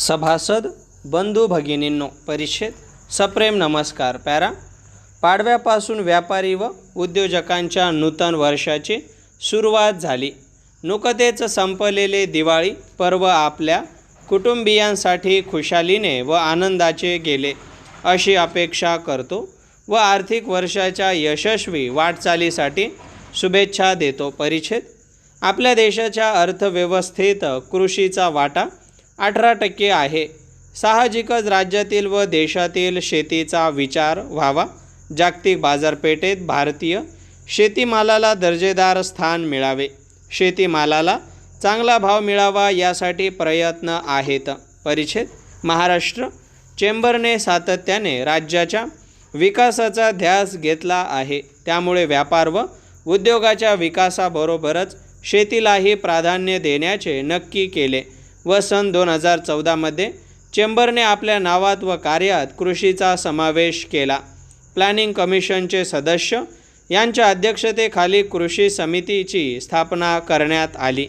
सभासद बंधू भगिनींनो परिच्छेद सप्रेम नमस्कार पॅरा पाडव्यापासून व्यापारी व उद्योजकांच्या नूतन वर्षाची सुरुवात झाली. नुकतेच संपलेले दिवाळी पर्व आपल्या कुटुंबियांसाठी खुशालीने व आनंदाचे गेले. अशी अपेक्षा करतो व आर्थिक वर्षाच्या यशस्वी वाटचालीसाठी शुभेच्छा देतो परिच्छेद आपल्या देशाच्या अर्थव्यवस्थेत कृषीचा वाटा अठरा टक्के आहे. साहजिकच राज्यातील व देशातील शेतीचा विचार व्हावा. जागतिक बाजारपेठेत भारतीय शेतीमालाला दर्जेदार स्थान मिळावे. शेतीमालाला चांगला भाव मिळावा यासाठी प्रयत्न आहेत. परिच्छेद महाराष्ट्र चेंबरने सातत्याने राज्याच्या विकासाचा ध्यास घेतला आहे. त्यामुळे व्यापार व उद्योगाच्या विकासाबरोबरच शेतीलाही प्राधान्य देण्याचे नक्की केले. व सन दोन हजार चौदामध्ये चेंबरने आपल्या नावात व कार्यात कृषीचा समावेश केला. प्लॅनिंग कमिशनचे सदस्य यांच्या अध्यक्षतेखाली कृषी समितीची स्थापना करण्यात आली.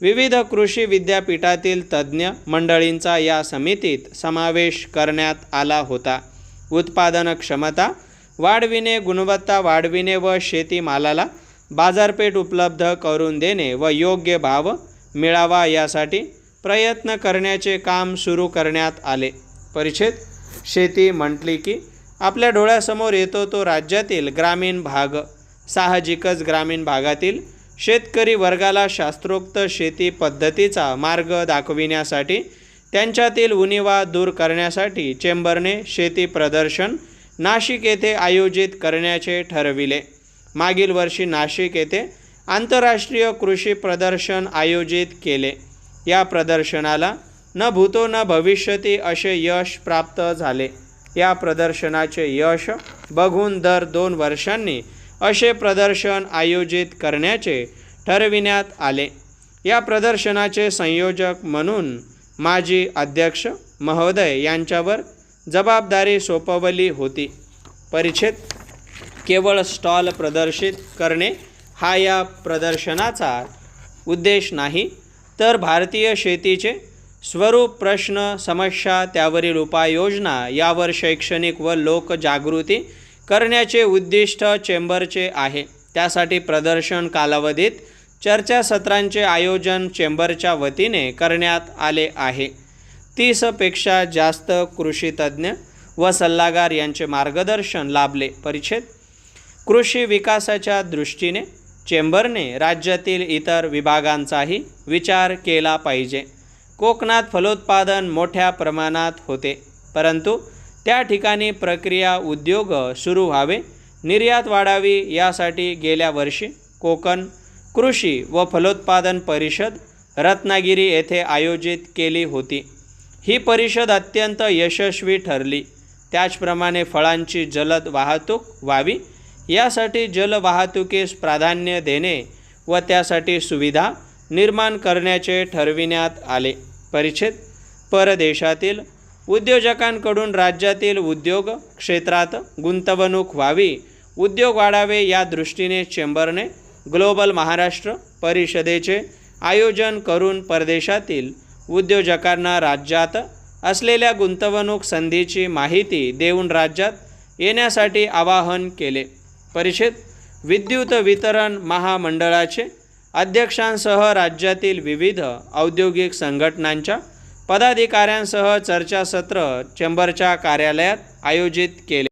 विविध कृषी विद्यापीठातील तज्ज्ञ मंडळींचा या समितीत समावेश करण्यात आला होता. उत्पादन क्षमता वाढविणे गुणवत्ता वाढविणे व शेतीमालाला बाजारपेठ उपलब्ध करून देणे व योग्य भाव मिळावा यासाठी प्रयत्न करण्याचे काम सुरू करण्यात आले. परिच्छेद शेती म्हटली की आपल्या डोळ्यासमोर येतो तो राज्यातील ग्रामीण भाग. साहजिकच ग्रामीण भागातील शेतकरी वर्गाला शास्त्रोक्त शेती पद्धतीचा मार्ग दाखविण्यासाठी त्यांच्यातील उणिवा दूर करण्यासाठी चेंबरने शेती प्रदर्शन नाशिक येथे आयोजित करण्याचे ठरविले. मागील वर्षी नाशिक येथे आंतरराष्ट्रीय कृषी प्रदर्शन आयोजित केले. या प्रदर्शनाला न भूतो न भविष्यती असे यश प्राप्त झाले. या प्रदर्शनाचे यश बघून दर दोन वर्षांनी असे प्रदर्शन आयोजित करण्याचे ठरविण्यात आले. या प्रदर्शनाचे संयोजक म्हणून माजी अध्यक्ष महोदय यांच्यावर जबाबदारी सोपवली होती. परिच्छेद केवळ स्टॉल प्रदर्शित करणे हा या प्रदर्शनाचा उद्देश नाही तर भारतीय शेतीचे स्वरूप प्रश्न समस्या त्यावरील उपाययोजना यावर शैक्षणिक व लोकजागृती करण्याचे उद्दिष्ट चेंबरचे आहे. त्यासाठी प्रदर्शन कालावधीत चर्चासत्रांचे आयोजन चेंबरच्या वतीने करण्यात आले आहे. तीसपेक्षा जास्त कृषीतज्ज्ञ व सल्लागार यांचे मार्गदर्शन लाभले. परिच्छेद. कृषी विकासाच्या दृष्टीने चेंबरने राज्यातील इतर विभागांचाही विचार केला पाहिजे. कोकणात फलोत्पादन मोठ्या प्रमाणात होते परंतु त्या ठिकाणी प्रक्रिया उद्योग सुरू व्हावे निर्यात वाढावी यासाठी गेल्या वर्षी कोकण कृषी व फलोत्पादन परिषद रत्नागिरी येथे आयोजित केली होती. ही परिषद अत्यंत यशस्वी ठरली. त्याचप्रमाणे फळांची जलद वाहतूक व्हावी यासाठी जलवाहतुकीस प्राधान्य देणे व त्यासाठी सुविधा निर्माण करण्याचे ठरविण्यात आले. परिच्छेद परदेशातील उद्योजकांकडून राज्यातील उद्योग क्षेत्रात गुंतवणूक व्हावी उद्योग वाढावे या दृष्टीने चेंबरने ग्लोबल महाराष्ट्र परिषदेचे आयोजन करून परदेशातील उद्योजकांना राज्यात असलेल्या गुंतवणूक संधीची माहिती देऊन राज्यात येण्यासाठी आवाहन केले. परिषद विद्युत वितरण महामंडळाचे अध्यक्षांसह राज्यातील विविध औद्योगिक संघटनांच्या पदाधिकाऱ्यांसह चर्चासत्र चेंबरच्या कार्यालयात आयोजित केले.